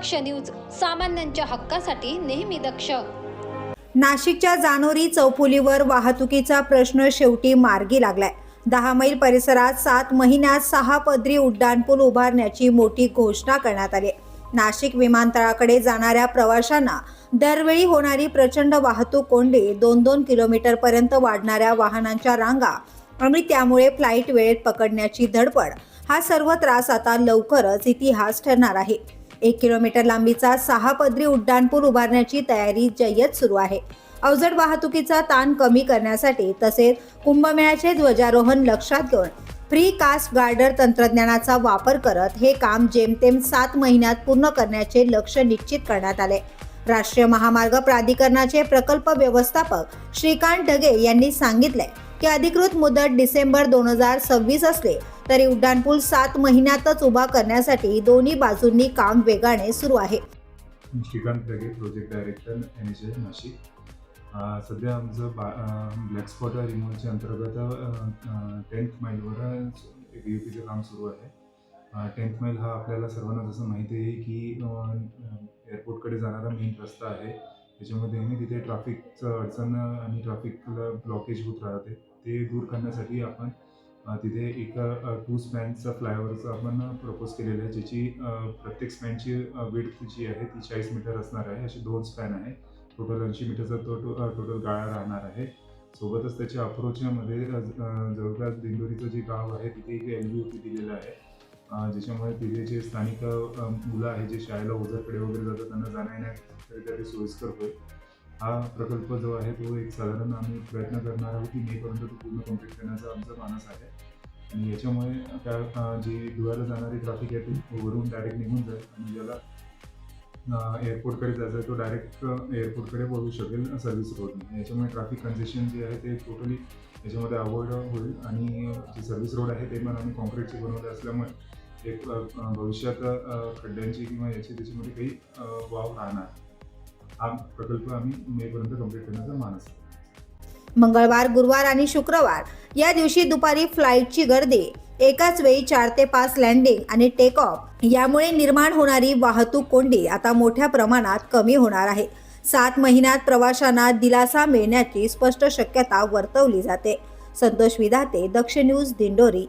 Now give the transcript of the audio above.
दक्ष news सामान्यांच्या हक्कासाठी नेहमी दक्ष. नाशिकच्या जानोरी चौफुलीवर वाहतुकीचा प्रश्न शेवटी मार्गी लागलाय. दहा मैल परिसरात सात महिन्यात सहा पदरी उड्डाणपूल उभारण्याची मोठी घोषणा करण्यात आली. नाशिक विमानतळाकडे जाणाऱ्या प्रवाशांना दरवेळी होणारी प्रचंड वाहतूक कोंडी दोन दोन किलोमीटरपर्यंत वाढणाऱ्या वाहनांच्या रांगा आणि त्यामुळे फ्लाईट वेळेत पकडण्याची धडपड हा सर्व त्रास आता लवकरच इतिहास ठरणार आहे. एक किलोमीटर लांबीचा सहा पदरी उड्डाणपूल उभारण्याची तयारी जय्यत सुरू आहे. अवजड वाहतुकीचा ताण कमी करण्यासाठी तसेच कुंभमेळ्याचे ध्वजारोहण लक्षात घेऊन फ्री कास्ट गार्डर तंत्रज्ञानाचा वापर करत हे काम जेमतेम सात महिन्यात पूर्ण करण्याचे लक्ष्य निश्चित करण्यात आले. राष्ट्रीय महामार्ग प्राधिकरणाचे प्रकल्प व्यवस्थापक श्रीकांत ढगे यांनी सांगितले की अधिकृत मुदत डिसेंबर दोन हजार सव्वीस असले तरी उड्डाणपूल सात महिन्यातच उभा करण्यासाठी दोन्ही बाजूंनी काम वेगाने सुरू आहे. Shrikant Dage project director N H S Nashik सध्या आमचं बा ब्लॅक स्पॉट रिमूव्हलच्या अंतर्गत टेन्थ माईलवर एक यू पीचं काम सुरू आहे. टेन्थ माईल हा आपल्याला सर्वांना जसं माहिती आहे की एअरपोर्टकडे जाणारा मेन रस्ता आहे. त्याच्यामध्ये नेहमी तिथे ट्रॅफिकचं अडचण आणि ट्रॅफिकला ब्लॉकेज होत राहते. ते दूर करण्यासाठी आपण तिथे एक टू स्पॅनचा फ्लायओव्हरचं आपण प्रपोज केलेलं आहे ज्याची प्रत्येक स्पॅनची विड्थ जी आहे ती चाळीस मीटर असणार आहे. असे दोन स्पॅन आहे. टोटल ऐंशी मीटरचा तो टोटल गाळा राहणार आहे. सोबतच त्याच्या अप्रोचमध्ये जवळपास दिंडोरीचं जे गाव आहे तिथे एक एल बी दिलेलं आहे. ज्याच्यामुळे तिथे जे स्थानिक मुलं आहे जे शाळेला ओझरकडे वगैरे जातात त्यांना जाण्या येण्याकरिता सोयीस्कर होईल. हा प्रकल्प जो आहे तो एक साधारण आम्ही प्रयत्न करणार आहोत की मेपर्यंत तो पूर्ण कंप्लीट करण्याचा आमचा मानस आहे. आणि याच्यामुळे त्या जे जी धुळ्याला जाणारी ट्रॅफिक आहे ती वरून डायरेक्ट निघून जाईल आणि ज्याला एअरपोर्टकडे जायचं आहे तो डायरेक्ट एअरपोर्टकडे बोलू शकेल सर्व्हिस रोडने याच्यामुळे ट्रॅफिक कंजेशन जे आहे ते टोटली याच्यामध्ये अवॉइड होईल आणि जे सर्व्हिस रोड आहे ते पण आम्ही कॉन्क्रीटचे बनवले असल्यामुळे एक भविष्यात खड्ड्यांची किंवा याची त्याच्यामध्ये काही वाव राहणार. हा प्रकल्प आम्ही मेपर्यंत कंप्लीट करण्याचा मानस मंगळवार गुरुवार आणि शुक्रवार या दिवशी दुपारी फ्लाईटची गर्दी एकाच वेळी चार ते पाच लँडिंग आणि टेक ऑफ यामुळे निर्माण होणारी वाहतूक कोंडी आता मोठ्या प्रमाणात कमी होणार आहे. सात महिन्यात प्रवाशांना दिलासा मिळण्याची स्पष्ट शक्यता वर्तवली जाते. संतोष विधाते दक्ष न्यूज दिंडोरी.